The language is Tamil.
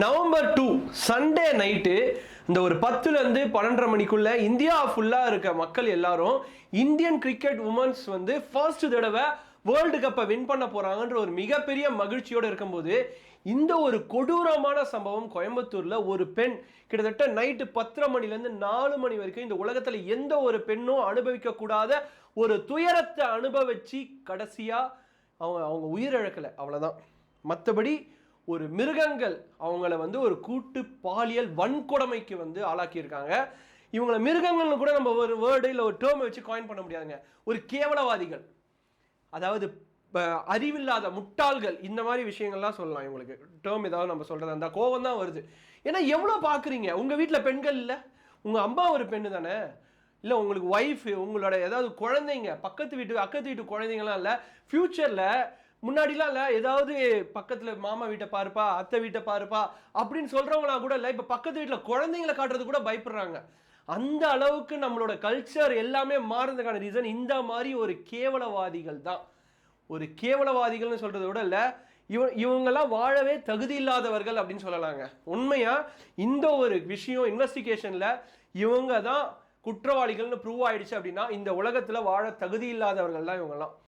நவம்பர் டூ சண்டே நைட்டு இந்த ஒரு பத்துலேருந்து பன்னெண்டரை மணிக்குள்ள இந்தியா ஃபுல்லாக இருக்க மக்கள் எல்லாரும் இந்தியன் கிரிக்கெட் உமன்ஸ் வந்து ஃபர்ஸ்ட் தடவை வேர்ல்டு கப்பை வின் பண்ண போகிறாங்கன்ற ஒரு மிகப்பெரிய மகிழ்ச்சியோடு இருக்கும்போது இந்த ஒரு கொடூரமான சம்பவம் கோயம்புத்தூரில் ஒரு பெண் கிட்டத்தட்ட நைட்டு பத்தரை மணிலேருந்து நாலு மணி வரைக்கும் இந்த உலகத்தில் எந்த ஒரு பெண்ணும் அனுபவிக்கக்கூடாத ஒரு துயரத்தை அனுபவிச்சு கடைசியாக அவங்க அவங்க உயிரிழக்கலை. அவ்வளோதான் மற்றபடி ஒரு மிருகங்கள் அவங்கள வந்து ஒரு கூட்டு பாலியல் வன்கொடுமைக்கு வந்து ஆளாக்கியிருக்காங்க. இவங்கள மிருகங்கள்னு கூட நம்ம ஒரு வேர்டு இல்லை ஒரு டேர்மை வச்சு காயின் பண்ண முடியாதுங்க. ஒரு கேவலவாதிகள். அதாவது அறிவில்லாத முட்டாள்கள். இந்த மாதிரி விஷயங்கள்லாம் சொல்லலாம் இவங்களுக்கு. டேர்ம் ஏதாவது நம்ம சொல்கிறது அந்த கோவம் தான் வருது. ஏன்னா எவ்வளோ பார்க்குறீங்க உங்கள் வீட்டில் பெண்கள் இல்லை? உங்கள் அம்மா ஒரு பெண்ணு தானே? இல்லை உங்களுக்கு ஒய்ஃபு உங்களோட ஏதாவது குழந்தைங்க பக்கத்து வீட்டு அக்கத்து வீட்டு குழந்தைங்களாம் இல்லை. ஃப்யூச்சரில் முன்னாடிலாம் இல்லை ஏதாவது பக்கத்தில் மாமா வீட்டை பாருப்பா அத்தை வீட்டை பாருப்பா அப்படின்னு சொல்கிறவங்களாம் கூட இல்லை இப்போ பக்கத்து வீட்டில் குழந்தைங்களை காட்டுறது கூட பயப்படுறாங்க. அந்த அளவுக்கு நம்மளோட கல்ச்சர் எல்லாமே மாறுறதுக்கான ரீசன் இந்த மாதிரி ஒரு கேவலவாதிகள் தான். ஒரு கேவலவாதிகள்னு சொல்கிறத விட இல்லை இவ இவங்கெல்லாம் வாழவே தகுதி இல்லாதவர்கள் அப்படின்னு சொல்லலாங்க. உண்மையாக இந்த ஒரு விஷயம் இன்வெஸ்டிகேஷனில் இவங்க தான் குற்றவாளிகள்னு ப்ரூவ் ஆயிடுச்சு அப்படின்னா இந்த உலகத்தில் வாழ தகுதி இல்லாதவர்கள் தான் இவங்கெல்லாம்.